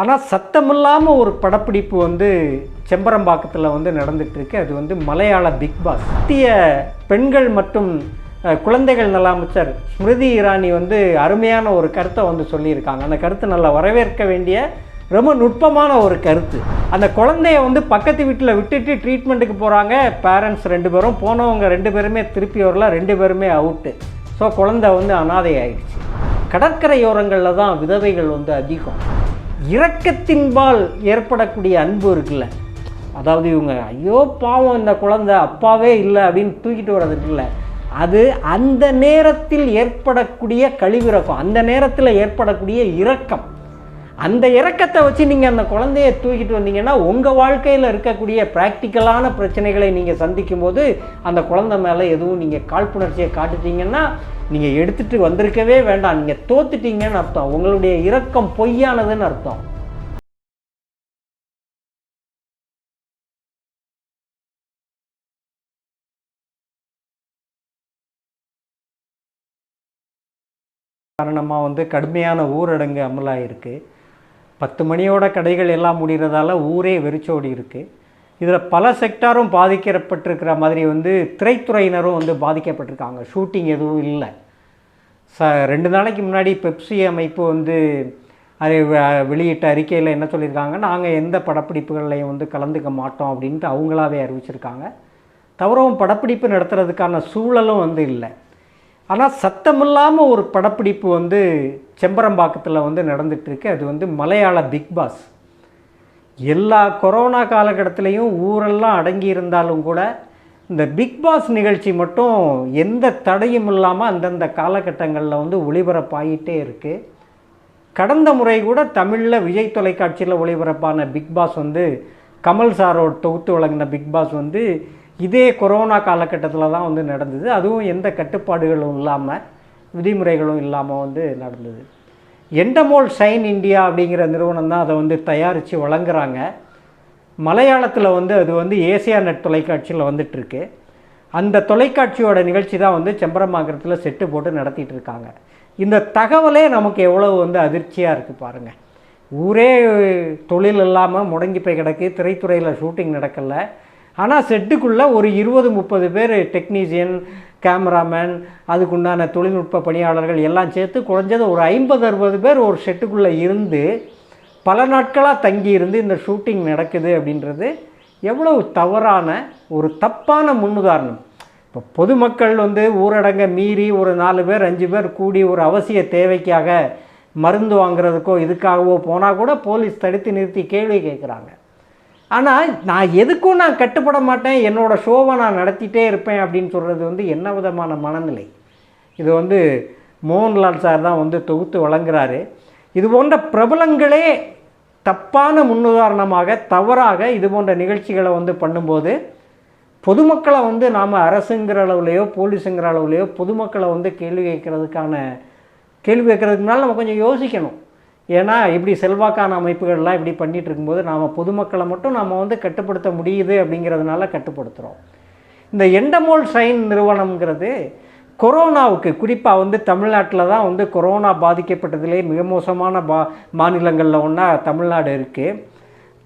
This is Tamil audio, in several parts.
ஆனால் சத்தமில்லாமல் ஒரு படப்பிடிப்பு வந்து செம்பரம்பாக்கத்தில் வந்து நடந்துகிட்ருக்கு அது வந்து மலையாள பிக் பாஸ். மத்திய பெண்கள் மற்றும் குழந்தைகள் நல அமைச்சர் ஸ்மிருதி இரானி வந்து அருமையான ஒரு கருத்தை வந்து சொல்லியிருக்காங்க. அந்த கருத்து நல்லா வரவேற்க வேண்டிய ரொம்ப நுட்பமான ஒரு கருத்து. அந்த குழந்தைய வந்து பக்கத்து வீட்டில் விட்டுட்டு ட்ரீட்மெண்ட்டுக்கு போகிறாங்க பேரண்ட்ஸ் ரெண்டு பேரும். போனவங்க ரெண்டு பேருமே திருப்பி வரல. ரெண்டு பேருமே அவுட்டு ஸோ குழந்தை வந்து அனாதை ஆயிடுச்சு கடற்கரையோரங்களில் தான் விதவைகள் வந்து அதிகம். இரக்கத்தின்பால் ஏற்படக்கூடிய அன்பு இருக்குல்ல. அதாவது இவங்க ஐயோ பாவம் இந்த குழந்தை அப்பாவே இல்லை அப்படின்னு தூக்கிட்டு வர்றது இருக்குல்ல. அது அந்த நேரத்தில் ஏற்படக்கூடிய கழிவிறக்கம் அந்த நேரத்தில் ஏற்படக்கூடிய இரக்கம். அந்த இரக்கத்தை வச்சு நீங்கள் அந்த குழந்தைய தூக்கிட்டு வந்தீங்கன்னா உங்கள் வாழ்க்கையில் இருக்கக்கூடிய ப்ராக்டிக்கலான பிரச்சனைகளை நீங்கள் சந்திக்கும் போது அந்த குழந்தை மேலே எதுவும் நீங்கள் காழ்ப்புணர்ச்சியை காட்டுட்டீங்கன்னா நீங்கள் எடுத்துகிட்டு வந்திருக்கவே வேண்டாம். நீங்கள் தோத்துட்டீங்கன்னு அர்த்தம். உங்களுடைய இரக்கம் பொய்யானதுன்னு அர்த்தம். காரணமாக வந்து கடுமையான ஊரடங்கு அமலாக இருக்குது பத்து மணியோட கடைகள் எல்லாம் முடிகிறதால ஊரே வெறிச்சோடி இருக்குது இதில் பல செக்டாரும் பாதிக்கப்பட்டிருக்கிற மாதிரி வந்து திரைத்துறையினரும் வந்து பாதிக்கப்பட்டிருக்காங்க. ஷூட்டிங் எதுவும் இல்லை. ச ரெண்டு நாளைக்கு முன்னாடி பெப்சி அமைப்பு வந்து அதை வ- வெளியிட்ட அறிக்கையில் என்ன சொல்லியிருக்காங்க? நாங்கள் எந்த படப்பிடிப்புகளையும் வந்து கலந்துக்க மாட்டோம் அப்படின்ட்டு அவங்களாவே அறிவிச்சிருக்காங்க. தவிரவும் படப்பிடிப்பு நடத்துறதுக்கான சூழலும் வந்து இல்லை. ஆனால் சத்தமில்லாமல் ஒரு படப்பிடிப்பு வந்து செம்பரம்பாக்கத்தில் வந்து நடந்துகிட்ருக்கு அது வந்து மலையாள பிக் பாஸ். எல்லா கொரோனா காலகட்டத்திலையும் ஊரெல்லாம் அடங்கி இருந்தாலும் கூட இந்த பிக் பாஸ் நிகழ்ச்சி மட்டும் எந்த தடையும் இல்லாமல் அந்தந்த காலகட்டங்களில் வந்து ஒளிபரப்பாகிட்டே இருக்குது கடந்த முறை கூட தமிழில் விஜய் தொலைக்காட்சியில் ஒளிபரப்பான பிக் பாஸ் வந்து கமல் சாரோட தொகுத்து வழங்கின பிக் பாஸ் வந்து இதே கொரோனா காலகட்டத்தில் தான் வந்து நடந்தது. அதுவும் எந்த கட்டுப்பாடுகளும் இல்லாமல் விதிமுறைகளும் இல்லாமல் வந்து நடந்தது. எண்டமோல் சைன் இந்தியா அப்படிங்கிற நிறுவனம் தான் அதை வந்து தயாரித்து வழங்குறாங்க. மலையாளத்தில் வந்து அது வந்து ஏசியா நெட் தொலைக்காட்சியில் வந்துட்டுருக்கு. அந்த தொலைக்காட்சியோட நிகழ்ச்சி தான் வந்து செம்பரமாகரத்தில் செட்டு போட்டு நடத்திட்டு இருக்காங்க. இந்த தகவலே நமக்கு எவ்வளவு வந்து அதிர்ச்சியாக இருக்குது பாருங்கள் ஊரே தொழில் இல்லாமல் முடங்கி போய் கிடக்கு திரைத்துறையில் ஷூட்டிங் நடக்கலை. ஆனால் செட்டுக்குள்ளே ஒரு இருபது முப்பது பேர் டெக்னீஷியன் கேமராமேன் அதுக்குண்டான தொழில்நுட்ப பணியாளர்கள் எல்லாம் சேர்த்து குறைஞ்சது ஒரு ஐம்பது அறுபது பேர் ஒரு செட்டுக்குள்ளே இருந்து பல நாட்களாக தங்கி இருந்து இந்த ஷூட்டிங் நடக்குது அப்படின்றது எவ்வளவு தவறான ஒரு தப்பான முன்னுதாரணம். இப்போ பொதுமக்கள் வந்து ஊரடங்கை மீறி ஒரு நாலு பேர் அஞ்சு பேர் கூடி ஒரு அவசிய தேவைக்காக மருந்து வாங்குறதுக்கோ இதுக்காகவோ போனால் கூட போலீஸ் தடுத்து நிறுத்தி கேள்வி கேட்குறாங்க ஆனால் நான் எதுக்கும் நான் கட்டுப்பட மாட்டேன். என்னோடய ஷோவை நான் நடத்திட்டே இருப்பேன் அப்படின்னு சொல்கிறது வந்து என்ன விதமான மனநிலை? இது வந்து மோகன்லால் சார் தான் வந்து தொகுத்து வழங்குறாரு. இது போன்ற பிரபலங்களே தப்பான முன்னுதாரணமாக தவறாக இது போன்ற நிகழ்ச்சிகளை வந்து பண்ணும்போது பொதுமக்களை வந்து நாம் அரசுங்கிற அளவுலையோ போலீஸுங்கிற அளவுலையோ பொதுமக்களை வந்து கேள்வி கேட்கறதுக்கான கேள்வி கேட்கறதுக்கு முன்னால் நம்ம கொஞ்சம் யோசிக்கணும். ஏன்னா இப்படி செல்வாக்கான அமைப்புகள்லாம் இப்படி பண்ணிகிட்டு இருக்கும்போது நாம் பொதுமக்களை மட்டும் நாம் வந்து கட்டுப்படுத்த முடியுது அப்படிங்கிறதுனால கட்டுப்படுத்துகிறோம் இந்த எண்டமோல் ஷைன் நிறுவனம்ங்கிறது கொரோனாவுக்கு குறிப்பாக வந்து தமிழ்நாட்டில் தான் வந்து கொரோனா பாதிக்கப்பட்டதிலே மிக மோசமான பா மாநிலங்களில் ஒன்றா தமிழ்நாடு இருக்குது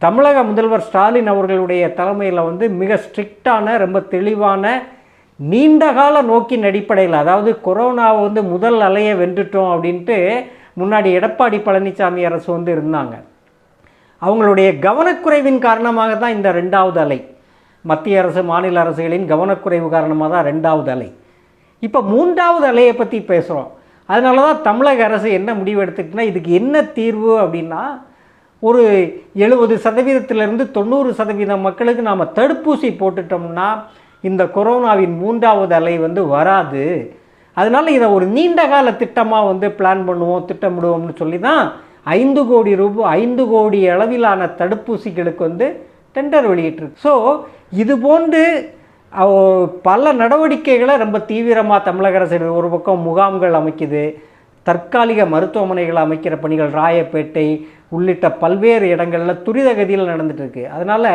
தமிழக முதல்வர் ஸ்டாலின் அவர்களுடைய தலைமையில் வந்து மிக ஸ்ட்ரிக்டான ரொம்ப தெளிவான நீண்டகால நோக்கின் அடிப்படையில் அதாவது கொரோனாவை வந்து முதல் அலையை வென்றுட்டோம் அப்படின்ட்டு முன்னாடி எடப்பாடி பழனிசாமி அரசு வந்து இருந்தாங்க. அவங்களுடைய கவனக்குறைவின் காரணமாக தான் இந்த ரெண்டாவது அலை. மத்திய அரசு மாநில அரசுகளின் கவனக்குறைவு காரணமாக தான் ரெண்டாவது அலை. இப்போ மூன்றாவது அலையை பற்றி பேசுகிறோம் அதனால தான் தமிழக அரசு என்ன முடிவு எடுத்துக்கிட்டுனா இதுக்கு என்ன தீர்வு அப்படின்னா ஒரு எழுபது சதவீதத்திலிருந்து தொண்ணூறு சதவீதம் மக்களுக்கு நாம் தடுப்பூசி போட்டுட்டோம்னா இந்த கொரோனாவின் மூன்றாவது அலை வந்து வராது. அதனால் இதை ஒரு நீண்ட கால திட்டமாக வந்து பிளான் பண்ணுவோம் திட்டமிடுவோம்னு சொல்லி தான் ஐந்து கோடி ரூபாய் ஐந்து கோடி அளவிலான தடுப்பூசிகளுக்கு வந்து டெண்டர் வெளியிட்டிருக்கு. ஸோ இது போன்று பல நடவடிக்கைகளை ரொம்ப தீவிரமாக தமிழக அரசு ஒரு பக்கம் முகாம்கள் அமைக்குது தற்காலிக மருத்துவமனைகள் அமைக்கிற பணிகள் ராயப்பேட்டை உள்ளிட்ட பல்வேறு இடங்களில் துரித கதியில் நடந்துகிட்ருக்கு அதனால்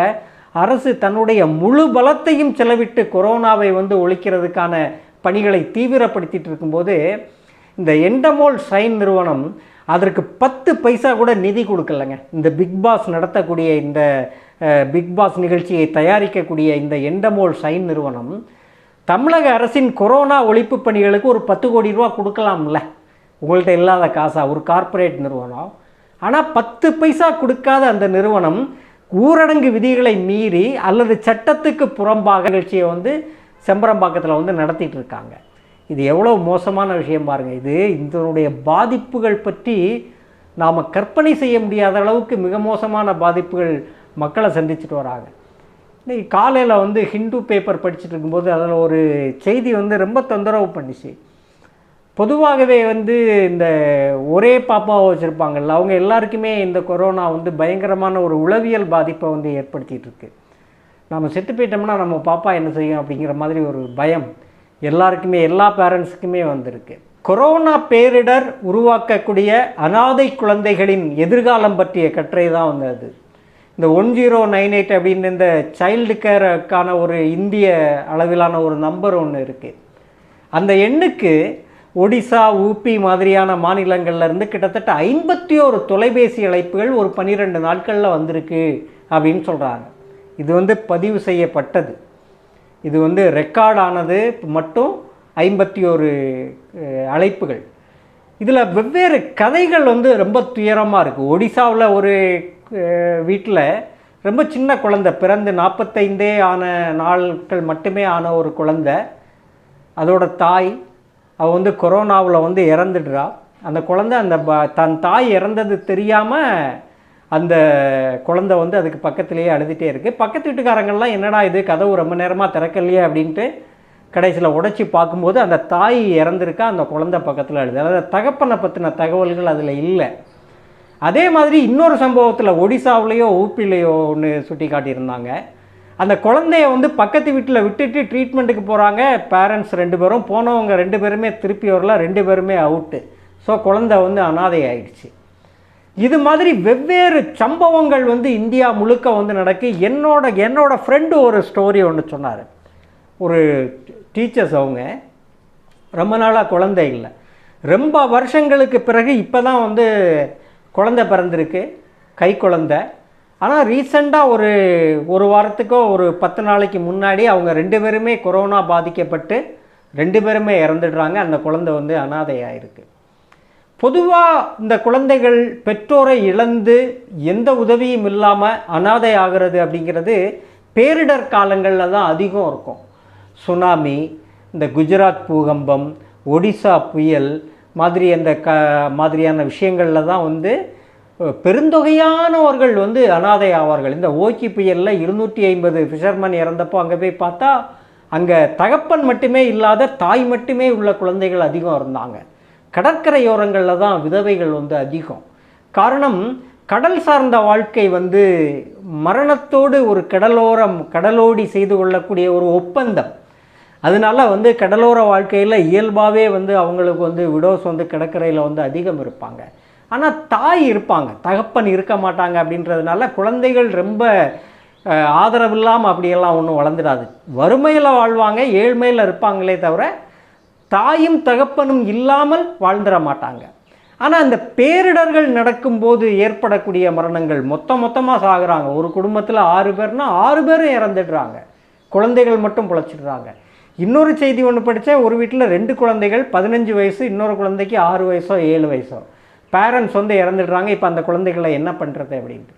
அரசு தன்னுடைய முழு பலத்தையும் செலவிட்டு கொரோனாவை வந்து ஒழிக்கிறதுக்கான பணிகளை தீவிரப்படுத்திட்டு இருக்கும்போது இந்த எண்டமோல் ஷைன் நிறுவனம் அதற்கு பத்து பைசா கூட நிதி கொடுக்கலங்க. இந்த பிக் பாஸ் நடத்தக்கூடிய இந்த பிக் பாஸ் நிகழ்ச்சியை தயாரிக்கக்கூடிய இந்த எண்டமோல் ஷைன் நிறுவனம் தமிழக அரசின் கொரோனா ஒழிப்பு பணிகளுக்கு ஒரு பத்து கோடி ரூபா கொடுக்கலாம்ல. உங்கள்கிட்ட இல்லாத காசா? ஒரு கார்ப்பரேட் நிறுவனம். ஆனால் பத்து பைசா கொடுக்காத அந்த நிறுவனம் ஊரடங்கு விதிகளை மீறி அல்லது சட்டத்துக்கு புறம்பாக நிகழ்ச்சியை வந்து செம்பரம்பாக்கத்தில் வந்து நடத்திட்டு இருக்காங்க இது எவ்வளோ மோசமான விஷயம் பாருங்கள் இது இதனுடைய பாதிப்புகள் பற்றி நாம் கற்பனை செய்ய முடியாத அளவுக்கு மிக மோசமான பாதிப்புகள் மக்களை சந்திச்சுட்டு வராங்க. இன்னைக்கு காலையில் வந்து ஹிந்து பேப்பர் படிச்சுட்டு இருக்கும்போது அதில் ஒரு செய்தி வந்து ரொம்ப தொந்தரவு பண்ணிச்சு. பொதுவாகவே வந்து இந்த ஒரே பாப்பாவை வச்சுருப்பாங்கல்ல அவங்க எல்லாருக்குமே இந்த கொரோனா வந்து பயங்கரமான ஒரு உளவியல் பாதிப்பை வந்து ஏற்படுத்திகிட்டு இருக்குது நம்ம செத்து போயிட்டோம்னா நம்ம பாப்பா என்ன செய்யும் அப்படிங்கிற மாதிரி ஒரு பயம் எல்லாருக்குமே எல்லா பேரண்ட்ஸுக்குமே வந்திருக்கு. கொரோனா பேரிடர் உருவாக்கக்கூடிய அனாதை குழந்தைகளின் எதிர்காலம் பற்றிய கட்டுரை தான் வந்து அது. இந்த ஒன் ஜீரோ நைன் எயிட் அப்படின்னு இந்த சைல்டு கேருக்கான ஒரு இந்திய அளவிலான ஒரு நம்பர் ஒன்று இருக்குது அந்த எண்ணுக்கு ஒடிசா ஊபி மாதிரியான மாநிலங்கள்லேருந்து கிட்டத்தட்ட ஐம்பத்தி ஒரு தொலைபேசி அழைப்புகள் ஒரு பன்னிரெண்டு நாட்களில் வந்திருக்கு அப்படின்னு சொல்கிறாங்க இது வந்து பதிவு செய்யப்பட்டது. இது வந்து ரெக்கார்ட் ஆனது மட்டும் ஐம்பத்தி ஒரு அழைப்புகள். இதில் வெவ்வேறு கதைகள் வந்து ரொம்ப துயரமாக இருக்குது ஒடிசாவில் ஒரு வீட்டில் ரொம்ப சின்ன குழந்தை பிறந்து நாற்பத்தைந்தே ஆன நாட்கள் மட்டுமே ஆன ஒரு குழந்தை. அதோட தாய் அவள் வந்து கொரோனாவில் வந்து இறந்துடுறா. அந்த குழந்தை அந்த ப தன் தாய் இறந்தது தெரியாமல் அந்த குழந்தை வந்து அதுக்கு பக்கத்துலேயே அழுதுகிட்டே இருக்குது பக்கத்து வீட்டுக்காரங்கள்லாம் என்னடா இது கதவு ரொம்ப நேரமாக திறக்கலையே அப்படின்ட்டு கடைசியில் உடைச்சி பார்க்கும்போது அந்த தாய் இறந்துருக்கா அந்த குழந்தை பக்கத்தில் அழுது. அதாவது தகப்பனை பற்றின தகவல்கள் அதில் இல்லை. அதே மாதிரி இன்னொரு சம்பவத்தில் ஒடிசாவிலேயோ ஊப்பிலேயோ ஒன்று சுட்டி காட்டியிருந்தாங்க அந்த குழந்தைய வந்து பக்கத்து வீட்டில் விட்டுட்டு ட்ரீட்மெண்ட்டுக்கு போகிறாங்க பேரண்ட்ஸ் ரெண்டு பேரும் போனவங்க ரெண்டு பேருமே திருப்பி வரல ரெண்டு பேருமே அவுட்டு ஸோ குழந்தை வந்து அனாதை ஆயிடுச்சு இது மாதிரி வெவ்வேறு சம்பவங்கள் வந்து இந்தியா முழுக்க வந்து நடக்கு. என்னோட என்னோட ஃப்ரெண்டு ஒரு ஸ்டோரி ஒன்று சொன்னார். ஒரு டீச்சர்ஸ் அவங்க ரொம்ப நாளாக குழந்தை இல்லை. ரொம்ப வருஷங்களுக்கு பிறகு இப்போ தான் வந்து குழந்தை பிறந்திருக்கு கை குழந்த. ஆனால் ரீசெண்டாக ஒரு ஒரு வாரத்துக்கோ ஒரு பத்து நாளைக்கு முன்னாடி அவங்க ரெண்டு பேருமே கொரோனா பாதிக்கப்பட்டு ரெண்டு பேருமே இறந்துடுறாங்க. அந்த குழந்தை வந்து அனாதையாக இருக்குது பொதுவாக இந்த குழந்தைகள் பெற்றோரை இழந்து எந்த உதவியும் இல்லாமல் அனாதை ஆகிறது அப்படிங்கிறது பேரிடர் காலங்களில் தான் அதிகம் இருக்கும். சுனாமி இந்த குஜராத் பூகம்பம் ஒடிசா புயல் மாதிரி அந்த க மாதிரியான விஷயங்களில் தான் வந்து பெருந்தொகையானவர்கள் வந்து அனாதை ஆவார்கள். இந்த ஓக்கி புயலில் இருநூற்றி ஐம்பது ஃபிஷர்மேன் இறந்தப்போ அங்கே போய் பார்த்தா அங்கே தகப்பன் மட்டுமே இல்லாத தாய் மட்டுமே உள்ள குழந்தைகள் அதிகம் இருந்தாங்க. கடற்கரையோரங்களில் தான் விதவைகள் வந்து அதிகம். காரணம் கடல் சார்ந்த வாழ்க்கை வந்து மரணத்தோடு ஒரு கடலோரம் கடலோடி செய்து கொள்ளக்கூடிய ஒரு ஒப்பந்தம். அதனால வந்து கடலோர வாழ்க்கையில் இயல்பாகவே வந்து அவங்களுக்கு வந்து விடோஸ் வந்து கடற்கரையில் வந்து அதிகம் இருப்பாங்க. ஆனால் தாய் இருப்பாங்க. தகப்பன் இருக்க மாட்டாங்க அப்படின்றதுனால குழந்தைகள் ரொம்ப ஆதரவு ஆதரவில்லாமல் அப்படியெல்லாம் ஒன்றும் வளர்ந்துடாது. வறுமையில் வாழ்வாங்க ஏழ்மையில் இருப்பாங்களே தவிர தாயும் தகப்பனும் இல்லாமல் வாழ்ந்துட மாட்டாங்க. ஆனால் அந்த பேரிடர்கள் நடக்கும்போது ஏற்படக்கூடிய மரணங்கள் மொத்த மொத்தமாக சாகுறாங்க. ஒரு குடும்பத்தில் ஆறு பேர்னா ஆறு பேரும் இறந்துடுறாங்க. குழந்தைகள் மட்டும் பிழைச்சிடுறாங்க. இன்னொரு செய்தி ஒன்று படித்தேன் ஒரு வீட்டில் ரெண்டு குழந்தைகள் பதினஞ்சு வயசு இன்னொரு குழந்தைக்கு ஆறு வயசோ ஏழு வயசோ. பேரண்ட்ஸ் வந்து இறந்துடுறாங்க. இப்போ அந்த குழந்தைகளை என்ன பண்ணுறது அப்படின்ட்டு.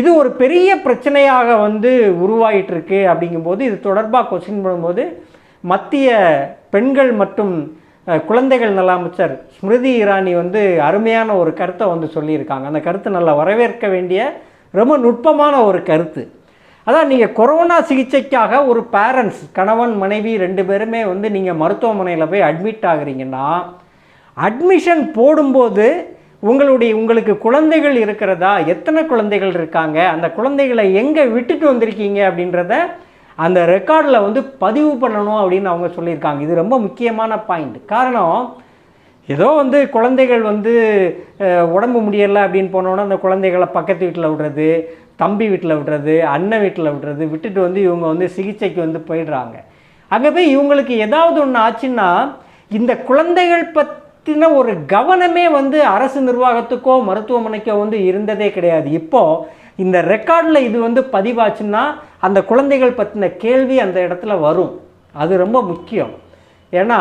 இது ஒரு பெரிய பிரச்சனையாக வந்து உருவாயிட்டு இருக்கு அப்படிங்கும்போது இது தொடர்பாக கொஸ்டின் பண்ணும்போது மத்திய பெண்கள் மற்றும் குழந்தைகள் நல அமைச்சர் ஸ்மிருதி இரானி வந்து அருமையான ஒரு கருத்தை வந்து சொல்லியிருக்காங்க. அந்த கருத்து நல்லா வரவேற்க வேண்டிய ரொம்ப நுட்பமான ஒரு கருத்து. அதான் நீங்கள் கொரோனா சிகிச்சைக்காக ஒரு பேரண்ட்ஸ் கணவன் மனைவி ரெண்டு பேருமே வந்து நீங்கள் மருத்துவமனையில் போய் அட்மிட் ஆகுறீங்கன்னா அட்மிஷன் போடும்போது உங்களுடைய உங்களுக்கு குழந்தைகள் இருக்கிறதா? எத்தனை குழந்தைகள் இருக்காங்க? அந்த குழந்தைகளை எங்கே விட்டுட்டு வந்திருக்கீங்க அப்படின்றத அந்த ரெக்கார்டில் வந்து பதிவு பண்ணணும் அப்படின்னு அவங்க சொல்லியிருக்காங்க. இது ரொம்ப முக்கியமான பாயிண்ட். காரணம் ஏதோ வந்து குழந்தைகள் வந்து உடம்பு முடியலை அப்படின்னு போனோன்னா அந்த குழந்தைகளை பக்கத்து வீட்டில் விடுறது தம்பி வீட்டில் விடுறது அண்ணன் வீட்டில் விடுறது விட்டுட்டு வந்து இவங்க வந்து சிகிச்சைக்கு வந்து போயிடுறாங்க. அங்கே போய் இவங்களுக்கு ஏதாவது ஒன்று ஆச்சுன்னா இந்த குழந்தைகள் பற்றின ஒரு கவனமே வந்து அரசு நிர்வாகத்துக்கோ மருத்துவமனைக்கோ வந்து இருந்ததே கிடையாது. இப்போது இந்த ரெக்கார்டில் இது வந்து பதிவாச்சுன்னா அந்த குழந்தைகள் பற்றின கேள்வி அந்த இடத்துல வரும். அது ரொம்ப முக்கியம். ஏன்னா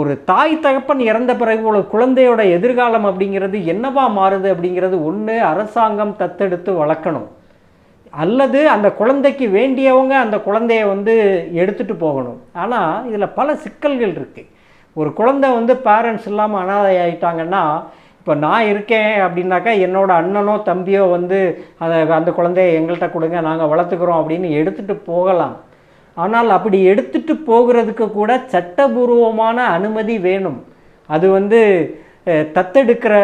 ஒரு தாய் தகப்பன் இறந்த பிறகு ஒரு குழந்தையோட எதிர்காலம் அப்படிங்கிறது என்னவா மாறுது அப்படிங்கிறது ஒன்று அரசாங்கம் தத்தெடுத்து வளர்க்கணும். அல்லது அந்த குழந்தைக்கு வேண்டியவங்க அந்த குழந்தைய வந்து எடுத்துகிட்டு போகணும். ஆனால் இதில் பல சிக்கல்கள் இருக்குது ஒரு குழந்தை வந்து பேரண்ட்ஸ் இல்லாமல் அனாதை ஆகிட்டாங்கன்னா இப்போ நான் இருக்கேன் அப்படின்னாக்கா என்னோடய அண்ணனோ தம்பியோ வந்து அதை அந்த குழந்தைய எங்கள்கிட்ட கொடுங்க நாங்கள் வளர்த்துக்கிறோம் அப்படின்னு எடுத்துகிட்டு போகலாம். ஆனால் அப்படி எடுத்துட்டு போகிறதுக்கு கூட சட்டபூர்வமான அனுமதி வேணும். அது வந்து தத்தெடுக்கிற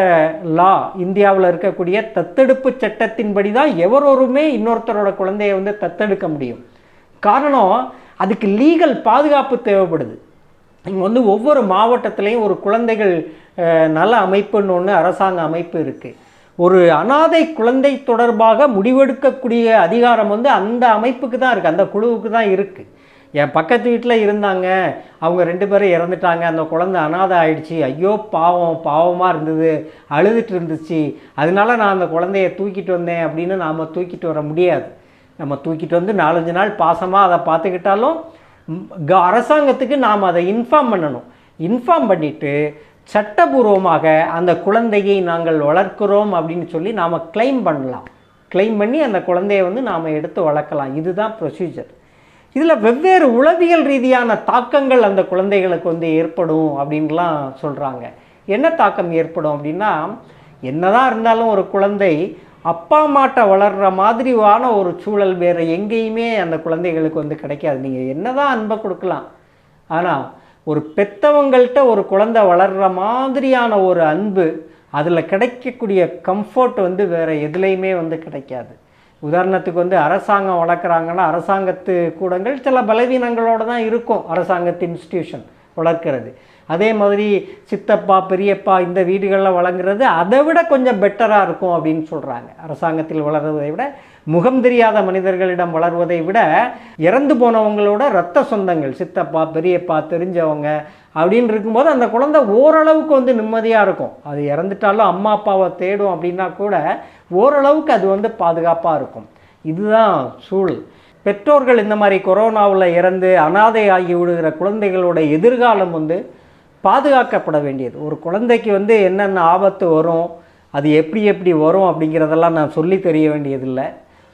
லா இந்தியாவில் இருக்கக்கூடிய தத்தெடுப்பு சட்டத்தின்படி தான் எவரொருமே இன்னொருத்தரோட குழந்தைய வந்து தத்தெடுக்க முடியும். காரணம் அதுக்கு லீகல் பாதுகாப்பு தேவைப்படுது. இங்கே வந்து ஒவ்வொரு மாவட்டத்திலையும் ஒரு குழந்தைகள் நல அமைப்புன்னு ஒன்று அரசாங்க அமைப்பு இருக்குது ஒரு அனாதை குழந்தை தொடர்பாக முடிவெடுக்கக்கூடிய அதிகாரம் வந்து அந்த அமைப்புக்கு தான் இருக்குது அந்த குழுவுக்கு தான் இருக்குது என் பக்கத்து வீட்டில் இருந்தாங்க. அவங்க ரெண்டு பேரும் இறந்துட்டாங்க. அந்த குழந்தை அனாதை ஆயிடுச்சு. ஐயோ பாவம் பாவமாக இருந்தது. அழுதுட்டு இருந்துச்சு. அதனால நான் அந்த குழந்தைய தூக்கிட்டு வந்தேன் அப்படின்னு நாம் தூக்கிட்டு வர முடியாது. நம்ம தூக்கிட்டு வந்து நாலஞ்சு நாள் பாசமாக அதை பார்த்துக்கிட்டாலும் க- அரசாங்கத்துக்கு நாம் அதை இன்ஃபார்ம் பண்ணணும். இன்ஃபார்ம் பண்ணிவிட்டு சட்டபூர்வமாக அந்த குழந்தையை நாங்கள் வளர்க்கிறோம் அப்படின்னு சொல்லி நாம் க்ளைம் பண்ணலாம். க்ளைம் பண்ணி அந்த குழந்தையை வந்து நாம் எடுத்து வளர்க்கலாம். இதுதான் ப்ரொசீஜர் இதில் வெவ்வேறு உளவியல் ரீதியான தாக்கங்கள் அந்த குழந்தைகளுக்கு வந்து ஏற்படும் அப்படின்லாம் சொல்கிறாங்க என்ன தாக்கம் ஏற்படும் அப்படின்னா என்னதான் இருந்தாலும் ஒரு குழந்தை அப்பா அம்மாட்ட வளர்கிற மாதிரியான ஒரு சூழல் வேறு எங்கேயுமே அந்த குழந்தைகளுக்கு வந்து கிடைக்காது. நீங்கள் என்னதான் அன்பை கொடுக்கலாம். ஆனால் ஒரு பெத்தவங்கள்ட்ட ஒரு குழந்தை வளர்கிற மாதிரியான ஒரு அன்பு அதில் கிடைக்கக்கூடிய கம்ஃபர்ட் வந்து வேறு எதுலேயுமே வந்து கிடைக்காது. உதாரணத்துக்கு வந்து அரசாங்கம் வளர்க்குறாங்கன்னா அரசாங்கத்து கூடங்கள் சில பலவீனங்களோடு தான் இருக்கும் அரசாங்கத்து இன்ஸ்டிடியூஷன் வளர்க்குறது. அதே மாதிரி சித்தப்பா பெரியப்பா இந்த வீடுகளில் வழங்குறது அதை விட கொஞ்சம் பெட்டராக இருக்கும் அப்படின்னு சொல்கிறாங்க அரசாங்கத்தில் வளர்கிறதை விட முகம் தெரியாத மனிதர்களிடம் வளர்வதை விட இறந்து போனவங்களோட இரத்த சொந்தங்கள் சித்தப்பா பெரியப்பா தெரிஞ்சவங்க அப்படின்னு இருக்கும்போது அந்த குழந்தை ஓரளவுக்கு வந்து நிம்மதியாக இருக்கும். அது இறந்துட்டாலும் அம்மா அப்பாவை தேடும் அப்படின்னா கூட ஓரளவுக்கு அது வந்து பாதுகாப்பாக இருக்கும். இதுதான் சூழல். பெற்றோர்கள் இந்த மாதிரி கொரோனாவில் இறந்து அனாதை ஆகி விடுகிற குழந்தைகளோட எதிர்காலம் வந்து பாதுகாக்கப்பட வேண்டியது. ஒரு குழந்தைக்கு வந்து என்னென்ன ஆபத்து வரும் அது எப்படி எப்படி வரும் அப்படிங்கிறதெல்லாம் நான் சொல்லி தெரிய வேண்டியதில்லை.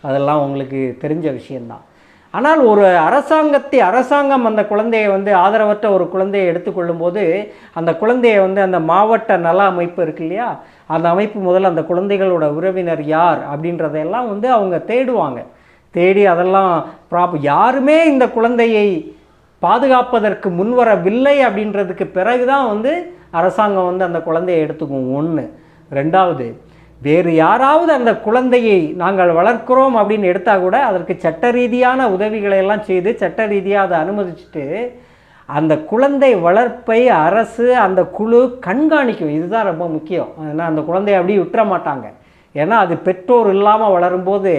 அதெல்லாம் உங்களுக்கு தெரிஞ்ச விஷயந்தான் ஆனால் ஒரு அரசாங்கத்தை அரசாங்கம் அந்த குழந்தையை வந்து ஆதரவற்ற ஒரு குழந்தையை எடுத்துக்கொள்ளும்போது அந்த குழந்தையை வந்து அந்த மாவட்ட நல அமைப்பு இருக்கு இல்லையா? அந்த அமைப்பு முதல்ல அந்த குழந்தைகளோட உறவினர் யார் அப்படின்றதையெல்லாம் வந்து அவங்க தேடுவாங்க. தேடி அதெல்லாம் ப்ராப் யாருமே இந்த குழந்தையை பாதுகாப்பதற்கு முன்வரவில்லை அப்படின்றதுக்கு பிறகு தான் வந்து அரசாங்கம் வந்து அந்த குழந்தையை எடுத்துக்கும். ஒன்று ரெண்டாவது வேறு யாராவது அந்த குழந்தையை நாங்கள் வளர்க்கிறோம் அப்படின்னு எடுத்தால் கூட அதற்கு சட்ட ரீதியான உதவிகளை எல்லாம் செய்து சட்ட ரீதியாக அதை அனுமதிச்சுட்டு அந்த குழந்தை வளர்ப்பை அரசு அந்த குழு கண்காணிக்கும். இதுதான் ரொம்ப முக்கியம். ஏன்னா அந்த குழந்தைய அப்படியே விட்டுற மாட்டாங்க. ஏன்னா அது பெற்றோர் இல்லாமல் வளரும்போது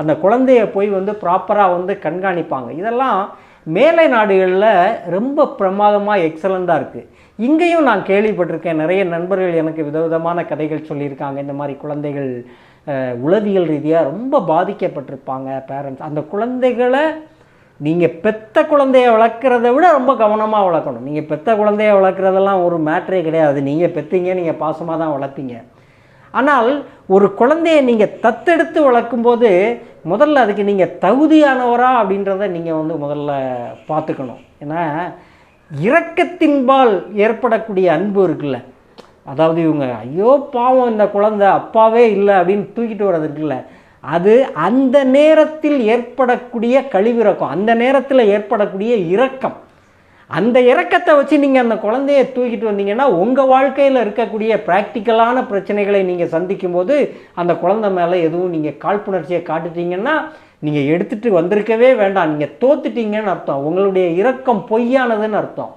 அந்த குழந்தைய போய் வந்து ப்ராப்பராக வந்து கண்காணிப்பாங்க. இதெல்லாம் மேலை நாடுகளில் ரொம்ப பிரமாதமாக எக்ஸலண்ட்டாக இருக்குது இங்கேயும் நான் கேள்விப்பட்டிருக்கேன். நிறைய நண்பர்கள் எனக்கு விதவிதமான கதைகள் சொல்லியிருக்காங்க. இந்த மாதிரி குழந்தைகள் உளவியல் ரீதியாக ரொம்ப பாதிக்கப்பட்டிருப்பாங்க பேரண்ட்ஸ் அந்த குழந்தைகளை நீங்கள் பெத்த குழந்தைய வளர்க்குறத விட ரொம்ப கவனமாக வளர்க்கணும். நீங்கள் பெத்த குழந்தைய வளர்க்குறதெல்லாம் ஒரு மேட்ரே கிடையாது. நீங்கள் பெற்றீங்க நீங்கள் பாசமாக தான் வளர்ப்பீங்க. ஆனால் ஒரு குழந்தைய நீங்கள் தத்தெடுத்து வளர்க்கும்போது முதல்ல அதுக்கு நீங்கள் தகுதியானவரா அப்படின்றத நீங்கள் வந்து முதல்ல பார்த்துக்கணும். ஏன்னா இரக்கத்தின்பால் ஏற்படக்கூடிய அன்பு இருக்குல்ல. அதாவது இவங்க ஐயோ பாவம் இந்த குழந்தை அப்பாவே இல்லை அப்படின்னு தூக்கிட்டு வர்றது இருக்குல்ல. அது அந்த நேரத்தில் ஏற்படக்கூடிய கழிவிறக்கம் அந்த நேரத்தில் ஏற்படக்கூடிய இரக்கம். அந்த இரக்கத்தை வச்சு நீங்கள் அந்த குழந்தைய தூக்கிட்டு வந்தீங்கன்னா உங்கள் வாழ்க்கையில் இருக்கக்கூடிய ப்ராக்டிக்கலான பிரச்சனைகளை நீங்கள் சந்திக்கும் போது அந்த குழந்தை மேலே எதுவும் நீங்கள் காழ்ப்புணர்ச்சியை காட்டுட்டீங்கன்னா நீங்கள் எடுத்துகிட்டு வந்திருக்கவே வேண்டாம். நீங்கள் தோத்துட்டீங்கன்னு அர்த்தம். உங்களுடைய இரக்கம் பொய்யானதுன்னு அர்த்தம்.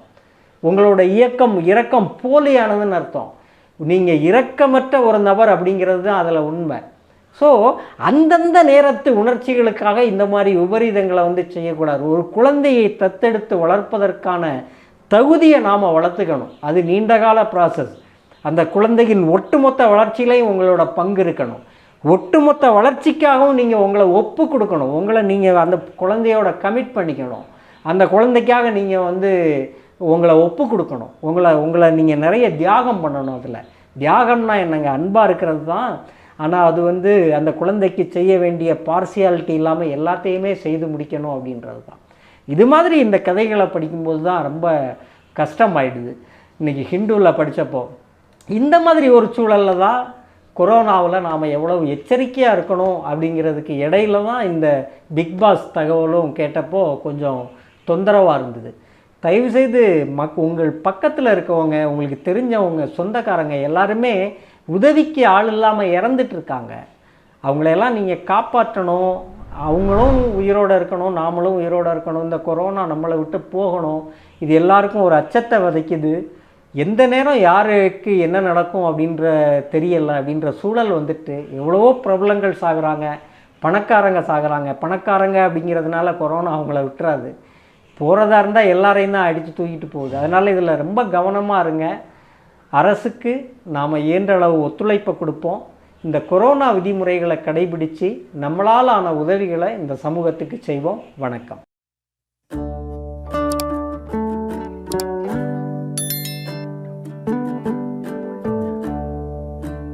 உங்களோட இயக்கம் இரக்கம் போலியானதுன்னு அர்த்தம். நீங்கள் இரக்கமற்ற ஒரு நபர் அப்படிங்கிறது தான் அதில் உண்மை. ஸோ அந்தந்த நேரத்து உணர்ச்சிகளுக்காக இந்த மாதிரி விபரீதங்களை வந்து செய்யக்கூடாது. ஒரு குழந்தையை தத்தெடுத்து வளர்ப்பதற்கான தகுதியை நாம் வளர்த்துக்கணும். அது நீண்டகால ப்ராசஸ் அந்த குழந்தையின் ஒட்டுமொத்த வளர்ச்சியிலையும் உங்களோட பங்கு இருக்கணும். ஒட்டுமொத்த வளர்ச்சிக்காகவும் நீங்கள் உங்களை ஒப்பு கொடுக்கணும். உங்களை நீங்கள் அந்த குழந்தையோட கமிட் பண்ணிக்கணும். அந்த குழந்தைக்காக நீங்கள் வந்து உங்களை ஒப்பு கொடுக்கணும். உங்களை உங்களை நீங்கள் நிறைய தியாகம் பண்ணணும் அதில். தியாகம்னா என்னங்க? அன்பாக இருக்கிறது தான் ஆனால் அது வந்து அந்த குழந்தைக்கு செய்ய வேண்டிய பார்சியாலிட்டி இல்லாமல் எல்லாத்தையுமே செய்து முடிக்கணும் அப்படின்றது தான் இது மாதிரி இந்த கதைகளை படிக்கும்போது தான் ரொம்ப கஷ்டமாயிடுது. இன்றைக்கி ஹிந்துவில் படித்தப்போ இந்த மாதிரி ஒரு சூழலில் தான் கொரோனாவில் நாம் எவ்வளவு எச்சரிக்கையாக இருக்கணும் அப்படிங்கிறதுக்கு இடையில தான் இந்த பிக் பாஸ் தகவலும் கேட்டப்போ கொஞ்சம் தொந்தரவாக இருந்தது. தயவுசெய்து மக் உங்கள் பக்கத்தில் இருக்கவங்க உங்களுக்கு தெரிஞ்சவங்க சொந்தக்காரங்க எல்லாருமே உதவிக்கு ஆள் இல்லாமல் இறந்துட்டு இருக்காங்க. அவங்களையெல்லாம் நீங்கள் காப்பாற்றணும். அவங்களும் உயிரோடு இருக்கணும். நாமளும் உயிரோடு இருக்கணும். இந்த கொரோனா நம்மளை விட்டு போகணும். இது எல்லாருக்கும் ஒரு அச்சத்தை விதைக்குது. எந்த நேரம் யாருக்கு என்ன நடக்கும் அப்படின்ற தெரியல அப்படின்ற சூழல் வந்துட்டு எவ்வளவோ பிரபலங்கள் சாகுறாங்க பணக்காரங்க சாகுறாங்க. பணக்காரங்க அப்படிங்கிறதுனால கொரோனா அவங்கள விட்டுறாது. போகிறதா இருந்தால் எல்லாரையும் தான் அடித்து தூக்கிட்டு போகுது. அதனால் இதில் ரொம்ப கவனமாக இருங்க. அரசுக்கு நாம் இயன்ற அளவு ஒத்துழைப்பை கொடுப்போம். இந்த கொரோனா விதிமுறைகளை கடைபிடித்து நம்மளால் ஆன உதவிகளை இந்த சமூகத்துக்கு செய்வோம். வணக்கம்.